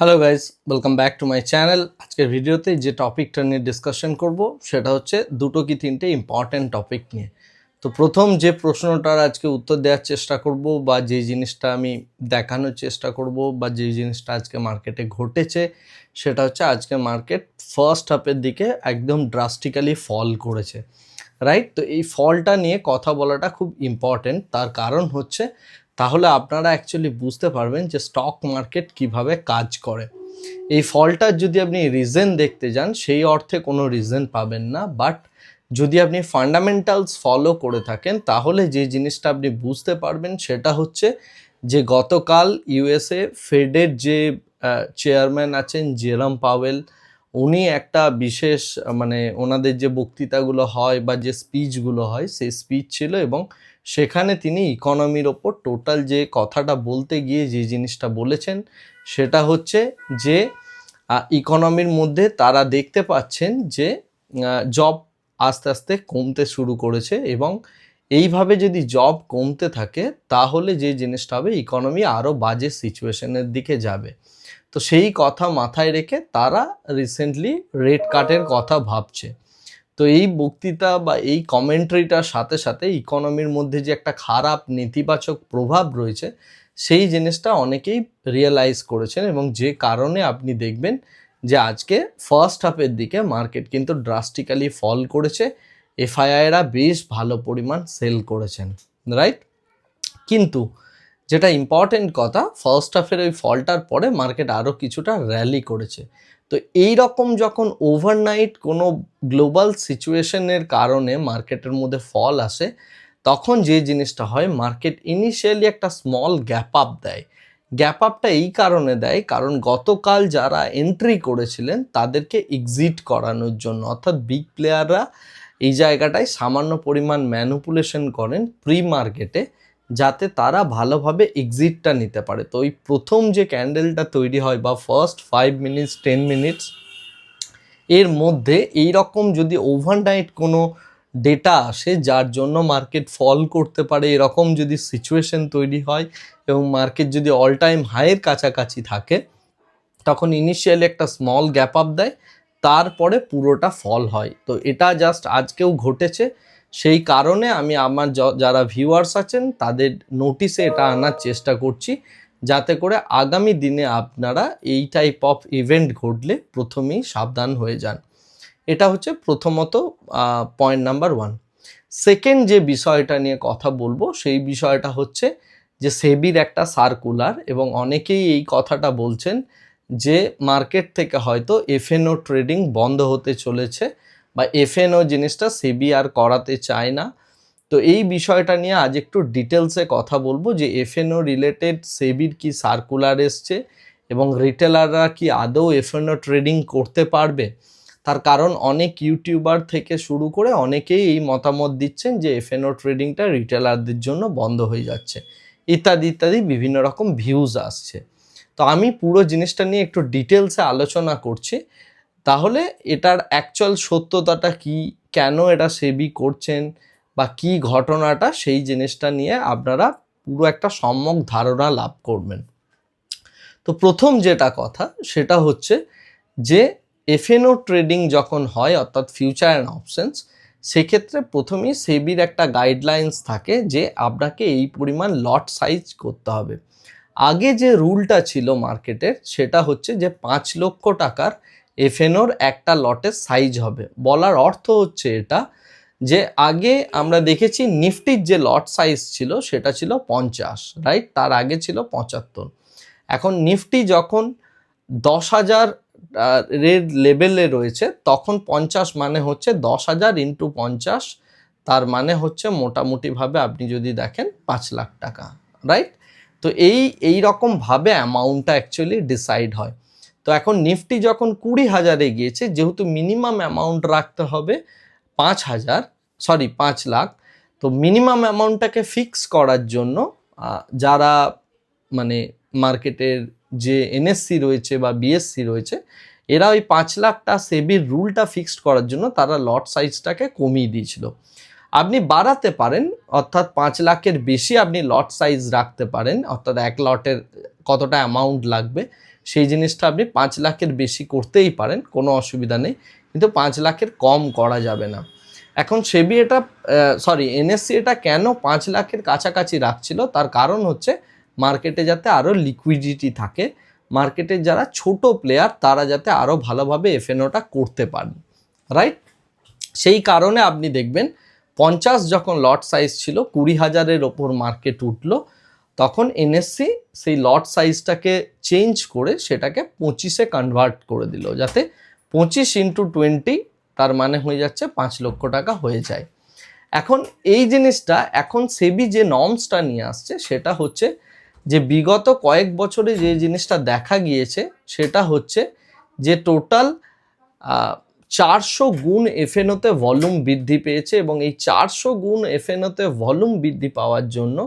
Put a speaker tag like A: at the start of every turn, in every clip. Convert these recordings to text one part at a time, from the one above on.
A: Hello guys welcome back to my channel আজকের ভিডিওতে যে টপিকটা নিয়ে ডিসকাশন করব, সেটা হচ্ছে দুটো কি তিনটে ইম্পর্ট্যান্ট টপিক নিয়ে। তো প্রথম যে প্রশ্নটার আজকে উত্তর দেওয়ার চেষ্টা করব বা যে জিনিসটা আমি দেখানোর চেষ্টা করব বা যে জিনিসটা আজকে মার্কেটে ঘটেছে, সেটা হচ্ছে আজকে মার্কেট ফার্স্ট হাফের দিকে একদম ড্রাস্টিক্যালি ফল করেছে। রাইট তো এই ফলটা নিয়ে কথা বলাটা খুব ইম্পর্ট্যান্ট তার কারণ হচ্ছে তাহলে আপনারা অ্যাকচুয়ালি বুঝতে পারবেন যে স্টক মার্কেট কীভাবে কাজ করে। এই ফলটার যদি আপনি রিজন দেখতে যান, সেই অর্থে কোনো রিজন পাবেন না। বাট যদি আপনি ফান্ডামেন্টালস ফলো করে থাকেন, তাহলে যে জিনিসটা আপনি বুঝতে পারবেন, সেটা হচ্ছে যে গতকাল ইউএসএ ফেডের যে চেয়ারম্যান আছেন জেরাম পাওয়েল উনি একটা বিশেষ মানে ওনাদের যে বক্তৃতাগুলো হয় বা যে স্পিচগুলো হয়, সেই স্পিচ ছিল এবং সেখানে তিনি ইকোনমির ওপর টোটাল যে কথাটা বলতে গিয়ে যে জিনিসটা বলেছেন, সেটা হচ্ছে যে ইকোনমির মধ্যে তারা দেখতে পাচ্ছেন যে জব আস্তে আস্তে কমতে শুরু করেছে এবং এইভাবে যদি জব কমতে থাকে, তাহলে যে জিনিসটা হবে ইকোনমি আরও বাজে সিচুয়েশনের দিকে যাবে। তো সেই কথা মাথায় রেখে তারা রিসেন্টলি রেট কাটের কথা ভাবছে। তো এই বক্তৃতা বা এই কমেন্ট্রিটার সাথে সাথে ইকোনমির মধ্যে যে একটা খারাপ নেতিবাচক প্রভাব রয়েছে, সেই জিনিসটা অনেকেই রিয়েলাইজ করেছেন এবং যে কারণে আপনি দেখবেন যে আজকে ফার্স্ট হাফের দিকে মার্কেট কিন্তু ড্রাস্টিক্যালি ফল করেছে এফআইআইরা বেশ ভালো পরিমাণ সেল করেছেন রাইট কিন্তু যেটা ইম্পর্টেন্ট কথা ফার্স্ট হাফের ওই ফলটার পরে মার্কেট আরও কিছুটা র্যালি করেছে। তো এই রকম যখন ওভারনাইট কোনো গ্লোবাল সিচুয়েশনের কারণে মার্কেটের মধ্যে ফল আসে, তখন যে জিনিসটা হয় মার্কেট ইনিশিয়ালি একটা স্মল গ্যাপ আপ দেয়। গ্যাপ আপটা এই কারণে দেয়, কারণ গতকাল যারা এন্ট্রি করেছিলেন, তাদেরকে এক্সিট করানোর জন্য, অর্থাৎ বিগ প্লেয়াররা এই জায়গাটায় সামান্য পরিমাণ ম্যানুপুলেশন করেন প্রি মার্কেটে যাতে তারা ভালোভাবে এক্সিটটা নিতে পারে। তো ওই প্রথম যে ক্যান্ডেলটা তৈরি হয় বা first five minutes ten minutes এর মধ্যে এই রকম যদি ওভারনাইট কোনো ডেটা আসে, যার জন্য মার্কেট ফল করতে পারে, এরকম যদি সিচুয়েশন তৈরি হয় এবং মার্কেট যদি অল টাইম হাইয়ের কাছাকাছি থাকে, তখন ইনিশিয়ালি একটা স্মল গ্যাপ আপ দেয়, তারপরে পুরোটা ফল হয়। তো এটা জাস্ট আজকেও ঘটেছে। সেই কারণে আমি আমার যারা ভিউয়ার্স আছেন, তাদের নোটিসে এটা আনার চেষ্টা করছি, যাতে করে আগামী দিনে আপনারা এই টাইপ অফ ইভেন্ট ঘটলে প্রথমেই সাবধান হয়ে যান। এটা হচ্ছে প্রথমত পয়েন্ট নাম্বার ওয়ান সেকেন্ড যে বিষয়টা নিয়ে কথা বলব, সেই বিষয়টা হচ্ছে যে সেবির একটা সার্কুলার এবং অনেকেই এই কথাটা বলছেন যে মার্কেট থেকে হয়তো এফএনও ট্রেডিং বন্ধ হতে চলেছে। বা এফএনও জিনিসটা সেবি আর করাতে চায় না। তো এই বিষয়টা নিয়ে আজ একটু ডিটেলসে কথা বলব যে এফএনও রিলেটেড সেবির কি সার্কুলার এসছে এবং রিটেলাররা কি আদৌ এফএনও ট্রেডিং করতে পারবে? তার কারণ অনেক ইউটিউবার থেকে শুরু করে অনেকেই এই মতামত দিচ্ছেন যে এফএনও ট্রেডিংটা রিটেলারদের জন্য বন্ধ হয়ে যাচ্ছে। ইত্যাদি ইত্যাদি বিভিন্ন রকম ভিউজ আসছে। তো আমি পুরো জিনিসটা নিয়ে একটু ডিটেলসে আলোচনা করছি। তাহলে এটার অ্যাকচুয়াল সত্যতাটা কি? কেন এটা সেবি করছেন? বা কি ঘটনাটা? সেই জিনিসটা নিয়ে আপনারা পুরো একটা সম্যক ধারণা লাভ করবেন। তো প্রথম যেটা কথা, সেটা হচ্ছে যে এফএনও ট্রেডিং যখন হয়, অর্থাৎ ফিউচার অ্যান্ড অপশনস সেক্ষেত্রে প্রথমেই সেবির একটা গাইডলাইন্স থাকে যে আপনাকে এই পরিমাণ লট সাইজ করতে হবে। আগে যে রুলটা ছিল মার্কেটের সেটা হচ্ছে যে পাঁচ লক্ষ টাকার এফএনওর একটা লটের সাইজ হবে। বলার অর্থ হচ্ছে এটা যে আগে আমরা দেখেছি নিফটির যে লট সাইজ ছিল সেটা ছিল পঞ্চাশ, রাইট? তার আগে ছিল পঁচাত্তর। এখন নিফটি যখন দশ হাজার এর লেভেলে রয়েছে, তখন পঞ্চাশ মানে হচ্ছে দশ হাজার ইন্টু পঞ্চাশ, তার মানে হচ্ছে মোটামুটিভাবে আপনি যদি দেখেন পাঁচ লাখ টাকা, রাইট? তো এই এই রকমভাবে অ্যামাউন্টটা অ্যাকচুয়ালি ডিসাইড হয়। তো এখন নিফটি যখন কুড়ি হাজারে গিয়েছে, যেহেতু মিনিমাম অ্যামাউন্ট রাখতে হবে পাঁচ হাজার, সরি, পাঁচ লাখ, তো মিনিমাম অ্যামাউন্টটাকে ফিক্স করার জন্য যারা মানে মার্কেটের যে এনএসসি রয়েছে বা বিএসসি রয়েছে, এরা ওই পাঁচ লাখটা সেবির রুলটা ফিক্সড করার জন্য তারা লট সাইজটাকে কমিয়ে দিয়েছিল। আপনি বাড়াতে পারেন, অর্থাৎ পাঁচ লাখের বেশি আপনি লট সাইজ রাখতে পারেন, অর্থাৎ এক লটের কতটা অ্যামাউন্ট লাগবে সেই জিনিসটা আপনি পাঁচ লাখের বেশি করতেই পারেন, কোনো অসুবিধা নেই। কিন্তু পাঁচ লাখের কম করা যাবে না। এখন সেবি এটা সরি এনএসসি এটা কেন পাঁচ লাখের কাছাকাছি রাখছিল? তার কারণ হচ্ছে মার্কেটে যাতে আরও লিকুইডিটি থাকে, মার্কেটের যারা ছোট প্লেয়ার তারা যাতে আরও ভালোভাবে এফএনওটা করতে পারেন রাইট সেই কারণে আপনি দেখবেন, পঞ্চাশ যখন লট সাইজ ছিল, কুড়ি হাজারের ওপর মার্কেট উঠল। তখন এনএসসি সেই লট সাইজটাকে চেঞ্জ করে সেটাকে পঁচিশে কনভার্ট করে দিল, যাতে পঁচিশ ইন্টু টোয়েন্টি তার মানে হয়ে যাচ্ছে পাঁচ লক্ষ টাকা হয়ে যায়। এখন এই জিনিসটা, এখন সেবি যে নর্মসটা নিয়ে আসছে, সেটা হচ্ছে যে বিগত কয়েক বছরে যে জিনিসটা দেখা গিয়েছে, সেটা হচ্ছে যে টোটাল চারশো গুণ এফএনওতে ভলিউম বৃদ্ধি পেয়েছে এবং এই চারশো গুণ এফএনওতে ভলিউম বৃদ্ধি পাওয়ার জন্য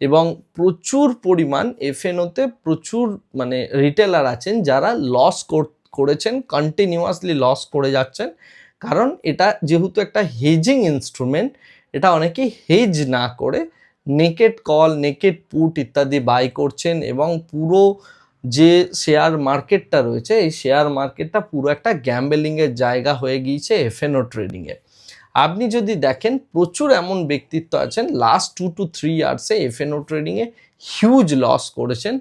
A: এবং প্রচুর পরিমাণ এফএনওতে প্রচুর মানে রিটেলার আছেন যারা লস করেছেন কন্টিনিউয়াসলি লস করে যাচ্ছেন। কারণ এটা যেহেতু একটা হেজিং ইনস্ট্রুমেন্ট এটা অনেকেই হেজ না করে নেকেট কল নেকেট পুট ইত্যাদি বাই করছেন এবং পুরো যে শেয়ার মার্কেটটা রয়েছে, এই শেয়ার মার্কেটটা পুরো একটা গ্যাম্বেলিংয়ের জায়গা হয়ে গিয়েছে এফএনও ট্রেডিংয়ে আপনি যদি দেখেন প্রচুর এমন ব্যক্তিত্ব আছেন লাস্ট টু টু থ্রি ইয়ার্সে এফএনও ট্রেডিংয়ে হিউজ লস করেছেন।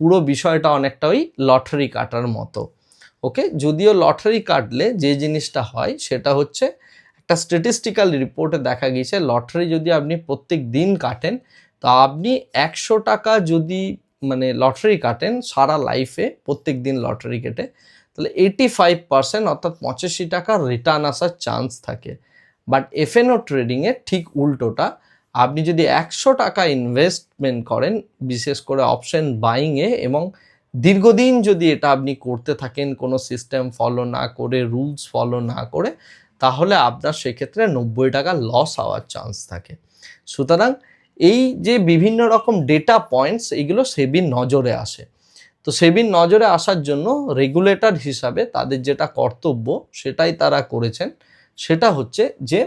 A: পুরো বিষয়টা অনেকটা ওই লটারি কাটার মতো। ওকে যদিও লটারি কাটলে যে জিনিসটা হয়, সেটা হচ্ছে একটা স্ট্যাটিস্টিক্যাল রিপোর্টে দেখা গিয়েছে লটারি যদি আপনি প্রত্যেক দিন কাটেন, তো আপনি একশো টাকা যদি মানে লটারি কাটেন সারা লাইফে প্রত্যেক দিন লটারি কেটে, তাহলে এইটি ফাইভ পার্সেন্ট অর্থাৎ পঁচাশি টাকা রিটার্ন আসার চান্স থাকে। বাট এফএনও ট্রেডিংয়ে ঠিক উল্টোটা, আপনি যদি একশো টাকা ইনভেস্টমেন্ট করেন, বিশেষ করে অপশন বাইংয়ে এবং দীর্ঘদিন যদি এটা আপনি করতে থাকেন, কোনো সিস্টেম ফলো না করে রুলস ফলো না করে, তাহলে আপনার সেক্ষেত্রে নব্বই টাকা লস হওয়ার চান্স থাকে। সুতরাং এই যে বিভিন্ন রকম ডেটা পয়েন্টস এগুলো সেবির নজরে আসে। তো সেবির নজরে আসার জন্য রেগুলেটর হিসাবে তাদের যেটা কর্তব্য, সেটাই তারা করেছেন। সেটা হচ্ছে যে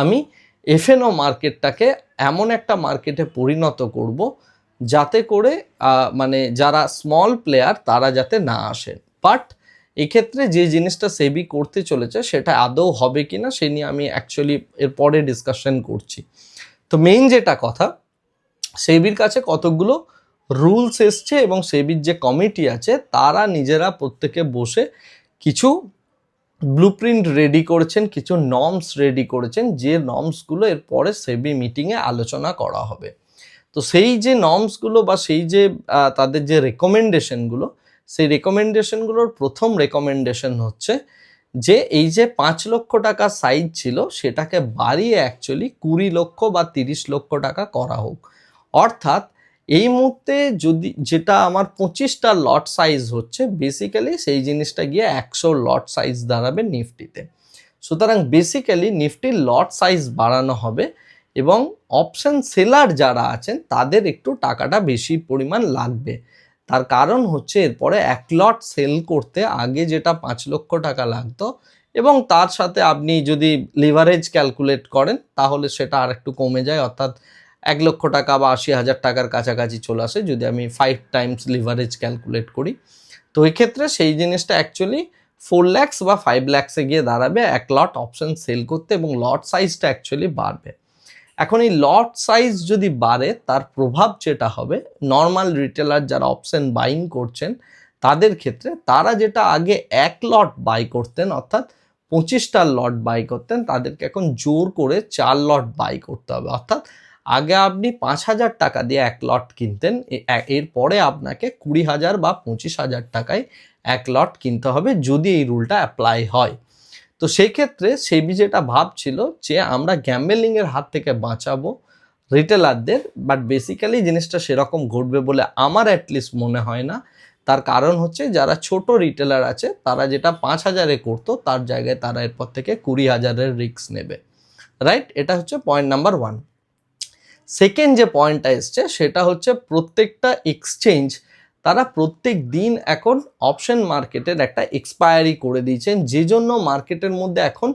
A: আমি এফএনও মার্কেটটাকে এমন একটা মার্কেটে পরিণত করব যাতে করে মানে যারা স্মল প্লেয়ার তারা যাতে না আসে। বাট এক্ষেত্রে যে জিনিসটা সেবি করতে চলেছে সেটা আদৌ হবে কি না সে নিয়ে আমি অ্যাকচুয়ালি এর পরে ডিসকাশন করছি। তো মেইন যেটা কথা সেবির কাছে কতগুলো রুলস এসছে এবং সেবির যে কমিটি আছে তারা নিজেরা প্রত্যেকে বসে কিছু ব্লুপ্রিন্ট রেডি করেছেন, কিছু নর্মস রেডি করেছেন, যে নর্মসগুলো এরপরে সেবি মিটিংয়ে আলোচনা করা হবে। তো সেই যে নর্মসগুলো বা সেই যে তাদের যে রেকমেন্ডেশনগুলো সেই রেকমেন্ডেশনগুলোর প্রথম রেকমেন্ডেশন হচ্ছে যে, এই যে পাঁচ লক্ষ টাকা সাইজ ছিল, সেটাকে বাড়িয়ে অ্যাকচুয়ালি কুড়ি লক্ষ বা তিরিশ লক্ষ টাকা করা হোক। অর্থাৎ এই মুহূর্তে যদি যেটা আমার পঁচিশটা লট সাইজ হচ্ছে বেসিক্যালি সেই জিনিসটা গিয়ে একশো লট সাইজ দাঁড়াবে নিফটিতে। সুতরাং বেসিক্যালি নিফটির লট সাইজ বাড়ানো হবে এবং অপশন সেলার যারা আছেন, তাদের একটু টাকাটা বেশি পরিমাণ লাগবে। তার কারণ হচ্ছে এরপরে এক লট সেল করতে আগে যেটা পাঁচ লক্ষ টাকা লাগতো এবং তার সাথে আপনি যদি লিভারেজ ক্যালকুলেট করেন, তাহলে সেটা আর একটু কমে যায়। অর্থাৎ এক লক্ষ টাকা বা আশি হাজার টাকার কাছাকাছি চলে আসে যদি আমি ফাইভ টাইমস লিভারেজ ক্যালকুলেট করি। তো ক্ষেত্রে সেই জিনিসটা অ্যাকচুয়ালি ফোর ল্যাক্স বা ফাইভ ল্যাক্সে গিয়ে দাঁড়াবে, এক লট অপশন সেল করতে এবং লট সাইজটা অ্যাকচুয়ালি বাড়বে। এখন এই লট সাইজ যদি বাড়ে, তার প্রভাব যেটা হবে নর্মাল রিটেলার যারা অপশন বাইং করছেন, তাদের ক্ষেত্রে তারা যেটা আগে এক লট বাই করতেন, অর্থাৎ পঁচিশটা লট বাই করতেন, তাদেরকে এখন জোর করে চার লট বাই করতে হবে। অর্থাৎ আগে আপনি পাঁচ হাজার টাকা দিয়ে এক লট কিনতেন এরপরে আপনাকে কুড়ি হাজার বা পঁচিশ হাজার টাকায় এক লট কিনতে হবে যদি এই রুলটা অ্যাপ্লাই হয়। তো সেই ক্ষেত্রে সেবি যেটা ভাবছিল যে আমরা গ্যাম্বেলিংয়ের হাত থেকে বাঁচাবো রিটেলারদের বাট বেসিক্যালি জিনিসটা সেরকম ঘটবে বলে আমার অ্যাটলিস্ট মনে হয় না। তার কারণ হচ্ছে যারা ছোট রিটেলার আছে, তারা যেটা পাঁচ হাজারে করতো, তার জায়গায় তারা এরপর থেকে কুড়ি হাজারের রিক্স নেবে। রাইট এটা হচ্ছে পয়েন্ট নাম্বার ওয়ান সেকেন্ড যে পয়েন্টটা এসছে, সেটা হচ্ছে প্রত্যেকটা এক্সচেঞ্জ তারা প্রত্যেক দিন এখন অপশন মার্কেটের একটা এক্সপায়ারি করে দিয়েছেন, যে জন্য মার্কেটের মধ্যে এখন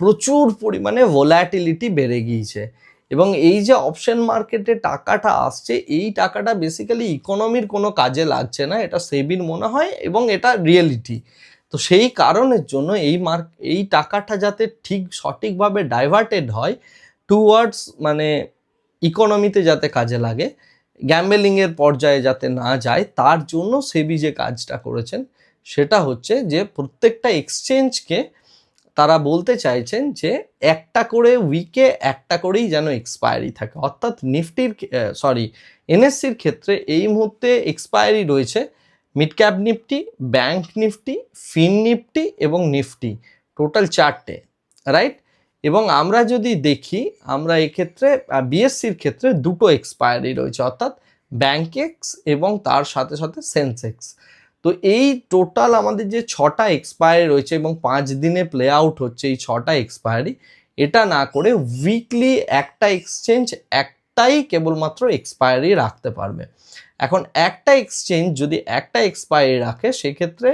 A: প্রচুর পরিমাণে ভোল্যাটিলিটি বেড়ে গিয়েছে। এবং এই যে অপশন মার্কেটে টাকাটা আসছে, এই টাকাটা বেসিক্যালি ইকোনমির কোনো কাজে লাগছে না, এটা সেবির মনে হয় এবং এটা রিয়েলিটি তো সেই কারণের জন্য এই মার্ক এই টাকাটা যাতে ঠিক সঠিকভাবে ডাইভার্টেড হয় টুয়ার্ডস মানে ইকোনমিতে যাতে কাজে লাগে গ্যাম্বেলিংয়ের পর্যায়ে যাতে না যায়, তার জন্য সেবি যে কাজটা করেছেন, সেটা হচ্ছে যে প্রত্যেকটা এক্সচেঞ্জকে তারা বলতে চাইছেন যে একটা করে উইকে একটা করেই যেন এক্সপায়ারি থাকে। অর্থাৎ নিফটির সরি এনএসসির ক্ষেত্রে এই মুহূর্তে এক্সপায়ারি রয়েছে mid cap Nifty bank Nifty fin Nifty এবং নিফটি টোটাল চারটে রাইট এবং আমরা যদি দেখি, আমরা এক্ষেত্রে বিএসসির ক্ষেত্রে দুটো এক্সপায়ারি রয়েছে, অর্থাৎ ব্যাংকেক্স এবং তার সাথে সাথে সেন্সেক্স তো এই টোটাল আমাদের যে ছটা এক্সপায়ারি রয়েছে এবং পাঁচ দিনে প্লে আউট হচ্ছে এই ছটা এক্সপায়ারি এটা না করে উইকলি একটা এক্সচেঞ্জ একটাই কেবলমাত্র এক্সপায়ারি রাখতে পারবে। এখন একটা এক্সচেঞ্জ যদি একটা এক্সপায়ারি রাখে, সেক্ষেত্রে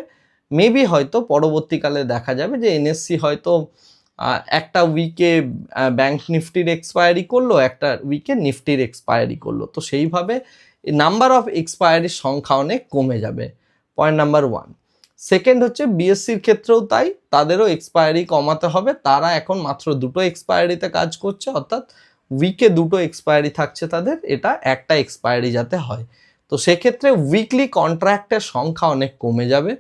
A: মেবি হয়তো পরবর্তীকালে দেখা যাবে যে এনএসসি হয়তো একটা উইকে ব্যাংক নিফটির এক্সপায়ারি করল, একটা উইকে নিফটির এক্সপায়ারি করল। তো সেইভাবে নাম্বার অফ এক্সপায়ারির সংখ্যা অনেক কমে যাবে। পয়েন্ট নাম্বার ওয়ান সেকেন্ড হচ্ছে বিএসসির ক্ষেত্রেও তাই, তাদেরও এক্সপায়ারি কমাতে হবে। তারা এখন মাত্র দুটো এক্সপায়ারিতে কাজ করছে, অর্থাৎ উইকে দুটো এক্সপায়ারি থাকছে তাদের, এটা একটা এক্সপায়ারি যাতে হয়। তো সেক্ষেত্রে উইকলি কন্ট্রাক্টের সংখ্যা অনেক কমে যাবে।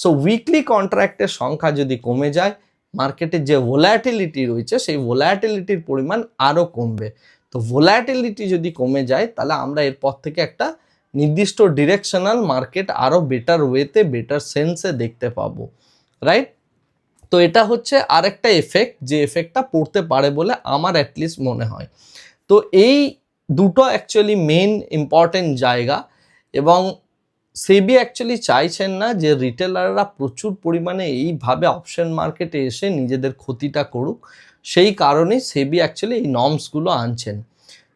A: সো উইকলি কন্ট্রাক্টের সংখ্যা যদি কমে যায় মার্কেটের যে ভোলাটিলিটি রয়েছে, সেই ভোলাটিলিটির পরিমাণ আরও কমবে। তো ভোলাটিলিটি যদি কমে যায়, তাহলে আমরা এরপর থেকে একটা নির্দিষ্ট ডিরেকশনাল মার্কেট আরও বেটার ওয়েতে বেটার সেন্সে দেখতে পাবো। রাইট তো এটা হচ্ছে আরেকটা এফেক্ট যে এফেক্টটা পড়তে পারে বলে আমার অ্যাটলিস্ট মনে হয়। তো এই দুটো অ্যাকচুয়ালি মেন ইম্পর্টেন্ট জায়গা এবং সেবি অ্যাকচুয়ালি চাইছেন না যে রিটেলাররা প্রচুর পরিমাণে এইভাবে অপশন মার্কেটে এসে নিজেদের ক্ষতিটা করুক। সেই কারণেই সেবি অ্যাকচুয়ালি এই নর্মসগুলো আনছেন।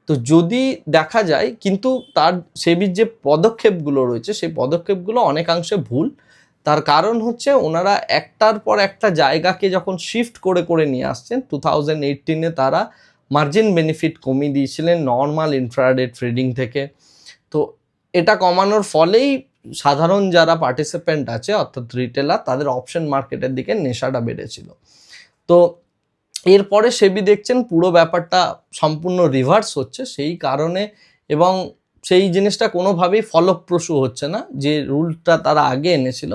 A: তো যদি দেখা যায়, কিন্তু তার সেবির যে পদক্ষেপগুলো রয়েছে, সেই পদক্ষেপগুলো অনেকাংশে ভুল। তার কারণ হচ্ছে ওনারা একটার পর একটা জায়গাকে যখন শিফট করে করে নিয়ে আসছেন টু থাউজেন্ড এইটিনে তারা মার্জিন বেনিফিট কমিয়ে দিয়েছিলেন নর্মাল ইনফ্রাডে ট্রেডিং থেকে। তো এটা কমানোর ফলেই সাধারণ যারা পার্টিসিপেন্ট আছে, অর্থাৎ রিটেলার তাদের অপশন মার্কেটের দিকে নেশাটা বেড়েছিল। তো এরপরে সেবি দেখছেন পুরো ব্যাপারটা সম্পূর্ণ রিভার্স হচ্ছে, সেই কারণে এবং সেই জিনিসটা কোনোভাবেই ফলপ্রসূ হচ্ছে না, যে রুলটা তারা আগে এনেছিল।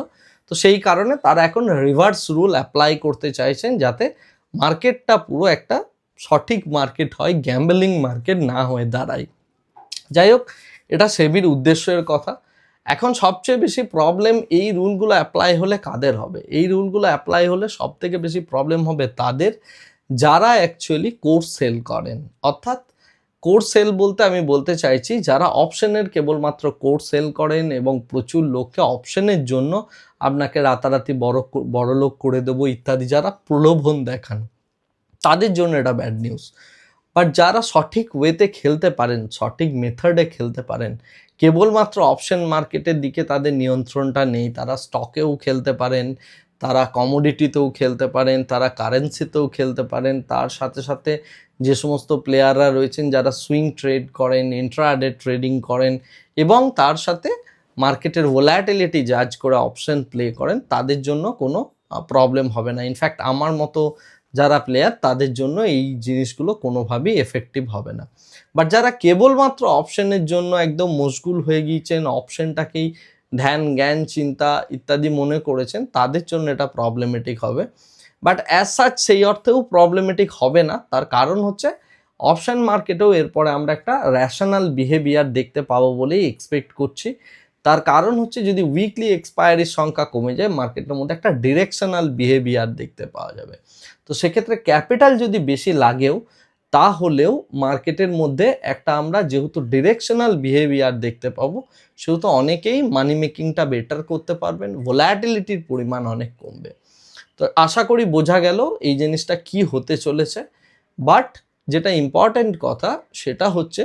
A: তো সেই কারণে তারা এখন রিভার্স রুল অ্যাপ্লাই করতে চাইছেন যাতে মার্কেটটা পুরো একটা সঠিক মার্কেট হয় গ্যাম্বলিং মার্কেট না হয়ে দাঁড়ায়। যাই হোক, এটা সেবির উদ্দেশ্যের কথা। এখন সবচেয়ে বেশি প্রবলেম এই রুলগুলো অ্যাপ্লাই হলে কাদের হবে? এই রুলগুলো অ্যাপ্লাই হলে সব থেকে বেশি প্রবলেম হবে তাদের যারা অ্যাকচুয়ালি কোর্স সেল করেন। অর্থাৎ কোর্স সেল বলতে আমি বলতে চাইছি, যারা অপশনের কেবলমাত্র কোর্স সেল করেন এবং প্রচুর লোককে অপশনের জন্য আপনাকে রাতারাতি বড় বড় লোক করে দেবো ইত্যাদি যারা প্রলোভন দেখান, তাদের জন্য এটা ব্যাড নিউজ বাট যারা সঠিক ওয়েতে খেলতে পারেন, সঠিক মেথডে খেলতে পারেন, কেবলমাত্র অপশন মার্কেটের দিকে তাদের নিয়ন্ত্রণটা নেই। তারা স্টকেও খেলতে পারেন, তারা কমোডিটিতেও খেলতে পারেন, তারা কারেন্সিতেও খেলতে পারেন। তার সাথে সাথে যে সমস্ত প্লেয়াররা রয়েছেন, যারা সুইং ট্রেড করেন ইন্ট্রাডে ট্রেডিং করেন এবং তার সাথে মার্কেটের ভোলাটিলিটি জাজ করে অপশন প্লে করেন, তাদের জন্য কোনো প্রবলেম হবে না। ইনফ্যাক্ট আমার মতো যারা প্লেয়ার তাদের জন্য এই জিনিসগুলো কোনোভাবেই এফেক্টিভ হবে না। বাট যারা কেবলমাত্র অপশনের জন্য একদম মশগুল হয়ে গিয়েছেন অপশনটাকেই ধ্যান, জ্ঞান, চিন্তা ইত্যাদি মনে করেছেন, তাদের জন্য এটা প্রবলেমেটিক হবে। বাট অ্যাজ সাচ সেই অর্থেও প্রবলেমেটিক হবে না। তার কারণ হচ্ছে অপশান মার্কেটেও এরপরে আমরা একটা র্যাশনাল বিহেভিয়ার দেখতে পাবো বলেই এক্সপেক্ট করছি। তার কারণ হচ্ছে, যদি উইকলি এক্সপায়ারির সংখ্যা কমে যায় মার্কেটের মধ্যে একটা ডিরেকশনাল বিহেভিয়ার দেখতে পাওয়া যাবে। তো সেক্ষেত্রে ক্যাপিটাল যদি বেশি লাগেও, তাহলেও মার্কেটের মধ্যে একটা আমরা যেহেতু ডিরেকশনাল বিহেভিয়ার দেখতে পাবো, সেহেতু অনেকেই মানি মেকিংটা বেটার করতে পারবেন ভোলাটিলিটির পরিমাণ অনেক কমবে। তো আশা করি বোঝা গেল এই জিনিসটা কি হতে চলেছে বাট যেটা ইম্পর্ট্যান্ট কথা সেটা হচ্ছে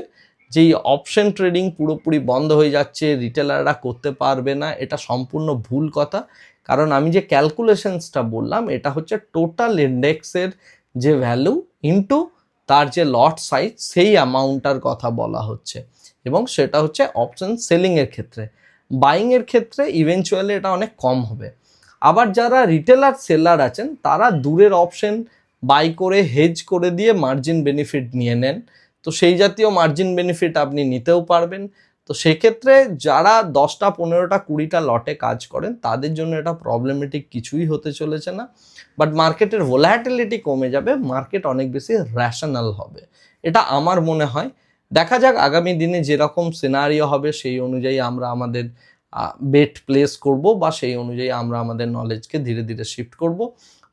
A: যে অপশন ট্রেডিং পুরোপুরি বন্ধ হয়ে যাচ্ছে রিটেলাররা করতে পারবে না, এটা সম্পূর্ণ ভুল কথা। কারণ আমি যে ক্যালকুলেশনসটা বললাম, এটা হচ্ছে টোটাল ইন্ডেক্সের যে ভ্যালু ইনটু তার যে লট সাইজ সেই অ্যামাউন্টটার কথা বলা হচ্ছে। এবং সেটা হচ্ছে অপশন সেলিংয়ের ক্ষেত্রে। বাইংয়ের ক্ষেত্রে ইভেনচুয়ালি এটা অনেক কম হবে। আবার যারা রিটেলার সেলার আছেন, তারা দূরের অপশন বাই করে হেজ করে দিয়ে মার্জিন বেনিফিট নিয়ে নেন। তো সেই জাতীয় মার্জিন বেনিফিট আপনি নিতেও পারবেন। তো সেক্ষেত্রে যারা দশটা, পনেরোটা, কুড়িটা লটে কাজ করেন, তাদের জন্য এটা প্রবলেমেটিক কিছুই হতে চলেছে না। বাট মার্কেটের ভোলাটিলিটি কমে যাবে মার্কেট অনেক বেশি র্যাশনাল হবে। এটা আমার মনে হয়। দেখা যাক আগামী দিনে যেরকম সিনারিও হবে, সেই অনুযায়ী আমরা আমাদের বেট প্লেস করব বা সেই অনুযায়ী আমরা আমাদের নলেজকে ধীরে ধীরে শিফট করব।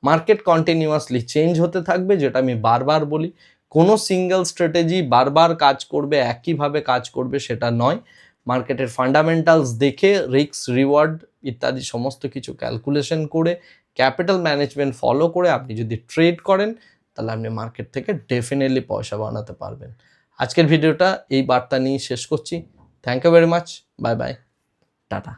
A: মার্কেট কন্টিনিউয়াসলি চেঞ্জ হতে থাকবে, যেটা আমি বারবার বলি। কোনো সিঙ্গেল স্ট্র্যাটেজি বারবার কাজ করবে, একইভাবে কাজ করবে সেটা নয়। মার্কেটের ফান্ডামেন্টালস দেখে রিস্ক রিওয়ার্ড ইত্যাদি সমস্ত কিছু ক্যালকুলেশন করে ক্যাপিটাল ম্যানেজমেন্ট ফলো করে আপনি যদি ট্রেড করেন, তাহলে আপনি মার্কেট থেকে ডেফিনেটলি পয়সা বানাতে পারবেন। আজকের ভিডিওটা এই বার্তা নিয়ে শেষ করছি। Thank you very much bye bye tata.